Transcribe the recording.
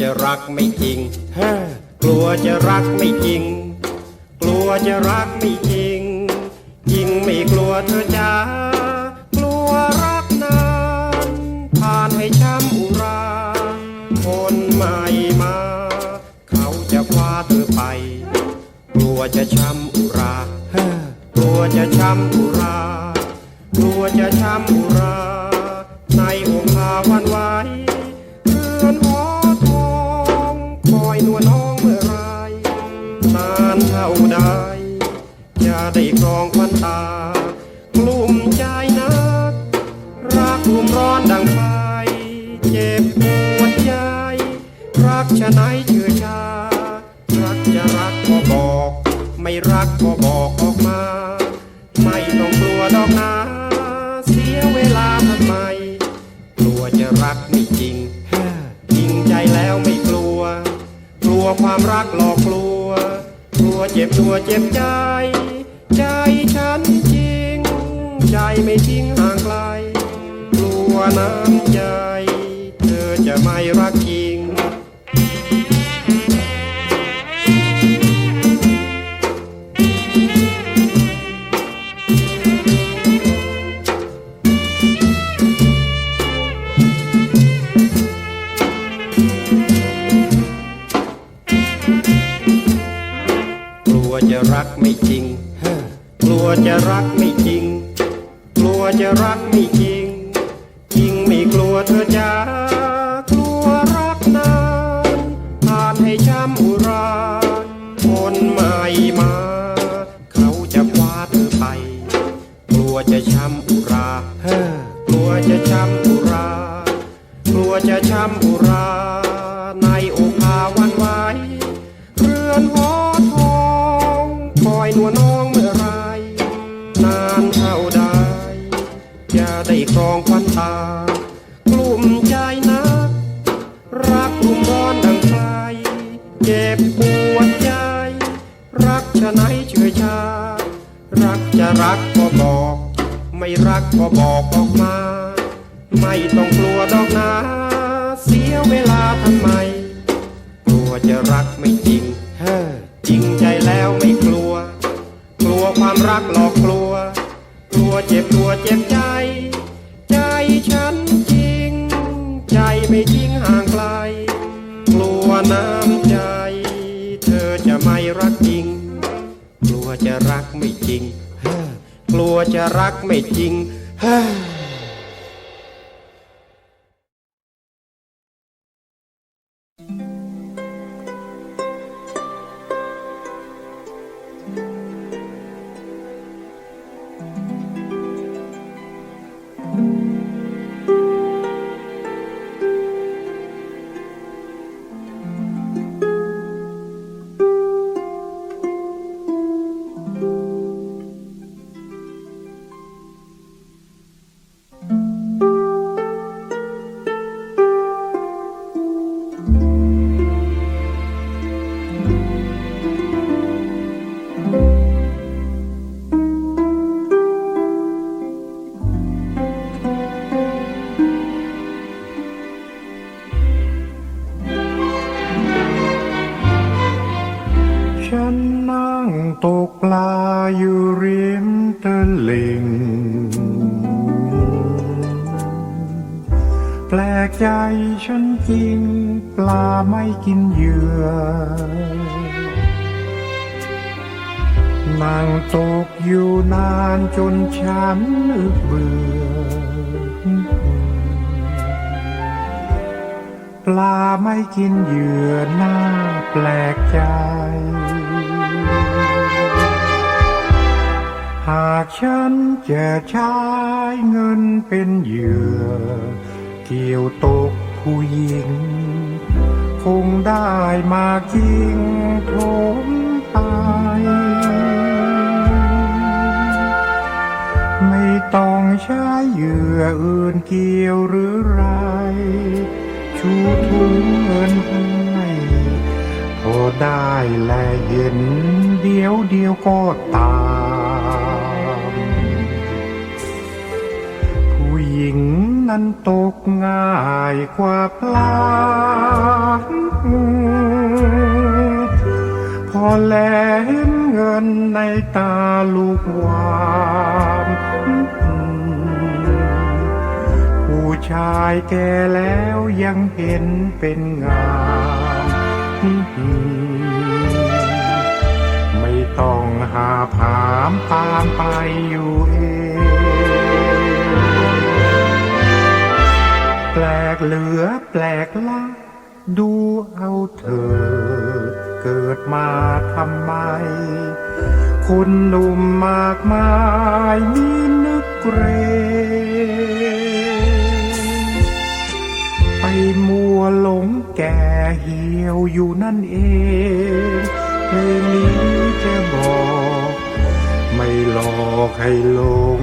จะรักไม่จริงฮะกลัวจะรักไม่จริง กลัวจะรักไม่จริง จริงไม่กลัวเธอจ้ากลัวรักนานผ่านให้ช้ำอุรา คนใหม่มา เขาจะคว้าเธอไป กลัวจะช้ำอุราฮ้อกลัวจะช้ำอุรากลัวจะช้ำอุรา กลุ่มใจนัก รักลุ่มร้อนดังไฟ เจ็บปวดใจ รักชะไหนเชื่อชา รักจะรักก็บอก ไม่รักก็บอกออกมา ไม่ต้องกลัวดอกนาเสียเวลาทำไม กลัวจะรักไม่จริงจริงใจแล้วไม่กลัว กลัวความรักหลอกกลัว กลัวเจ็บตัวเจ็บใจ ใจ ใจไม่ทิ้งห่างไกล กลัวน้ำใจ เธอจะไม่รักจริงกลัวจะรักไม่จริงเฮ้อกลัวจะรัก จะรักไม่จริง จริงไม่กลัวเธอจะกลัวรักนานผ่านให้ช้ำอุราคนใหม่มา ได้ครองควันตากลุ่มใจนักรักลุ่มร้อนดังไฟเจ็บปวดใจ รักชะไหนเชื่อชา รักจะรักก็บอก ไม่รักก็บอกออกมา ไม่ต้องกลัวดอกนาเสียเวลาทำไม กลัวจะรักไม่จริงเฮ้อจริงใจแล้วไม่กลัว กลัวความรักหลอกกลัว กลัวเจ็บตัวเจ็บใจ ใจฉันจริง ใจไม่ทิ้งห่างไกล กลัวน้ำใจ เธอจะไม่รักจริง กลัวจะรักไม่จริงเฮ้อกลัวจะรักไม่จริง เฮ้ ตกปลาอยู่ริมตลิ่งแปลกใจฉันจริง ปลาไม่กินเหยื่อนั่งตกอยู่นานจนฉันอึกเบื่อ ปลาไม่กินเหยื่อหน้าแปลกใจ หากฉันจะใช้เงินเป็นเหยื่อ เกี่ยวตกผู้หญิง คงได้มาจริงผมไปไม่ต้องใช้เหยื่ออื่นเกี่ยวหรือไรชูถุงเงิน ได้แลเห็น เดียวเดียวก็ตาม ผู้หญิงนั้นตกง่ายกว่าปลาพอแลเห็นเงินในตาลูกวานผู้ชายแก่แล้วยังเห็นเป็นงามาผามตามไปอยู่เองแปลกเหลือแปลกละดูเอาเถิดเกิดมาทำไม คุณหนุ่มมากมายนี่นึกเกรงไปมัวหลงแก่เหี่ยวอยู่นั่นเองเพลงนี้ อกให้หลง